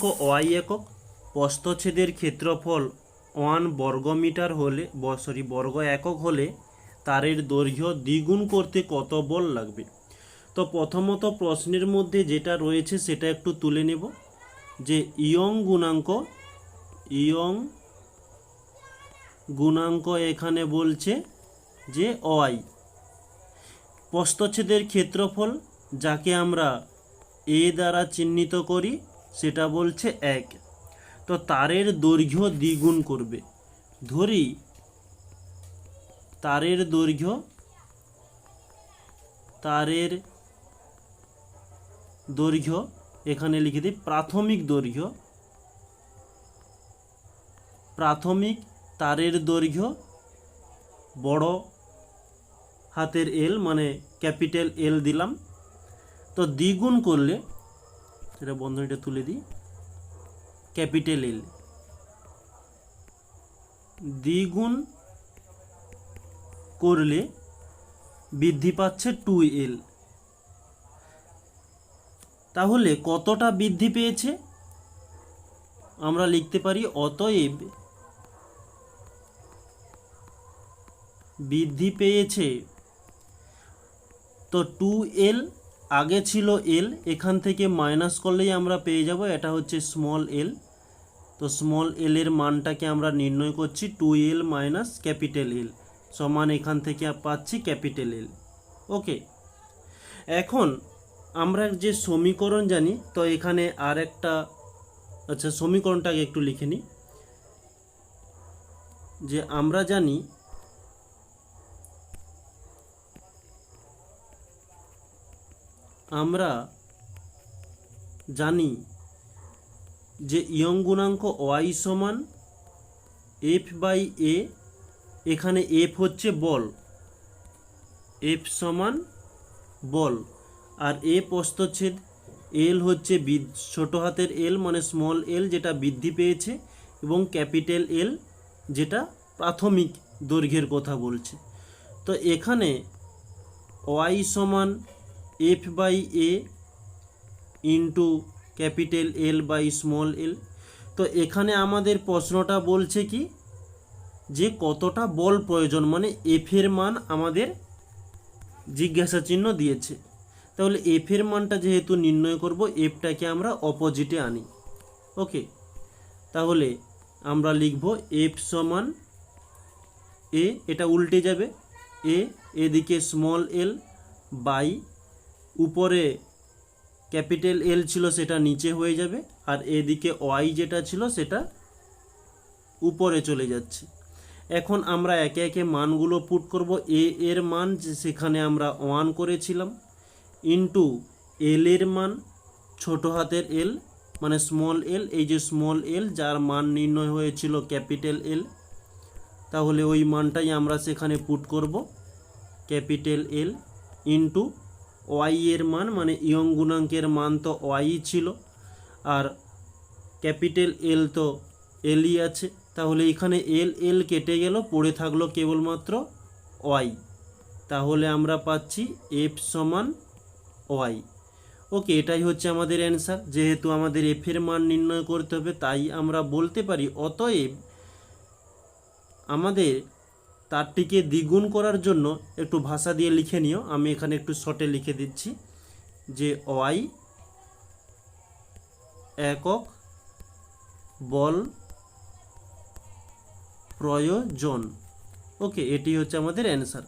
গুণাঙ্ক ওয়াই একক প্রস্থচ্ছেদের ক্ষেত্রফল ওয়ান বর্গমিটার হলে সরি, বর্গ একক হলে তারের দৈর্ঘ্য দ্বিগুণ করতে কত বল লাগবে? তো প্রথমত প্রশ্নের মধ্যে যেটা রয়েছে সেটা একটু তুলে নেব, যে ইয়ং গুণাঙ্ক ইয়ং গুণাঙ্ক এখানে বলছে যে ওয়াই। প্রস্থচ্ছেদের ক্ষেত্রফল যাকে আমরা এ দ্বারা চিহ্নিত করি সেটা বলছে এক। তো তারের দৈর্ঘ্য দ্বিগুণ করবে। ধরি, তারের দৈর্ঘ্য তারের দৈর্ঘ্য, এখানে লিখে দিই, প্রাথমিক দৈর্ঘ্য, প্রাথমিক তারের দৈর্ঘ্য, বড় হাতের এল মানে ক্যাপিটাল এল দিলাম। তো দ্বিগুণ করলে এটা বন্ধনীটা তুলে দিই। ক্যাপিটাল এল দ্বিগুণ করলে বৃদ্ধি পাচ্ছে টু এল তাহলে কতটা বৃদ্ধি পেয়েছে? আমরা লিখতে পারি, অতএব বৃদ্ধি পেয়েছে তো টু এল আগে ছিল এল এখান থেকে মাইনাস করলেই আমরা পেয়ে যাব, এটা হচ্ছে স্মল এল তো স্মল এল এর মানটাকে আমরা নির্ণয় করছি two L minus capital L সমান এখান থেকে পাচ্ছি ক্যাপিটাল এল ওকে এখন আমরা যে সমীকরণ জানি, তো এখানে আর একটা আচ্ছা সমীকরণটাকে একটু লিখে নিই। যে আমরা জানি আমরা জানি যে ইয়ং গুণাঙ্ক ওয়াই সমান এফ বাই এ, এখানে এফ হচ্ছে বল। এফ সমান বল। আর এ প্রস্থচ্ছেদ এল হচ্ছে ছোট হাতের এল মানে স্মল এল যেটা বৃদ্ধি পেয়েছে এবং ক্যাপিটাল এল যেটা প্রাথমিক দৈর্ঘ্যের কথা বলছে। তো এখানে ওয়াই সমান F by A into capital L by small L তো এখানে আমাদের প্রশ্নটা বলছে কি, যে কতটা বল প্রয়োজন মানে এফের মান আমাদের জিজ্ঞাসা চিহ্ন দিয়েছে। তাহলে এফের মানটা যেহেতু নির্ণয় করব এফটাকে আমরা অপোজিটে আনি। ওকে তাহলে আমরা লিখব এফ সমান এ এটা উল্টে যাবে। এ এদিকে স্মল এল বাই উপরে ক্যাপিটাল এল ছিল সেটা নিচে হয়ে যাবে, আর এদিকে ওয়াই যেটা ছিল সেটা উপরে চলে যাচ্ছে। এখন আমরা একে একে মানগুলো পুট করব। এ এর মান সেখানে আমরা ওয়ান করেছিলাম, ইন্টু এল এর মান, ছোট হাতের এল মানে স্মল এল, এই যে স্মল এল, যার মান নির্ণয় হয়েছিল ক্যাপিটাল এল, তাহলে ওই মানটাই আমরা সেখানে পুট করব, ক্যাপিটাল এল ইন্টু ওয়াই এর মান মানে ইয়ং গুণাঙ্কের মান তো ওয়াই ছিল। আর ক্যাপিটাল এল তো এলই আছে। তাহলে এখানে এল এল কেটে গেল, পড়ে থাকল কেবলমাত্র ওয়াই। তাহলে আমরা পাচ্ছি এফ সমান ওয়াই। ওকে, এটাই হচ্ছে আমাদের অ্যান্সার। যেহেতু আমাদের এফের মান নির্ণয় করতে হবে, তাই আমরা বলতে পারি অতএব আমাদের তারটিকে দ্বিগুণ করার জন্য একটু ভাষা দিয়ে লিখে নিও। আমি এখানে একটু শর্টে লিখে দিচ্ছি। যে ওয়াই, একক, বল, প্রয়োজন। ওকে, এটি হচ্ছে আমাদের অ্যান্সার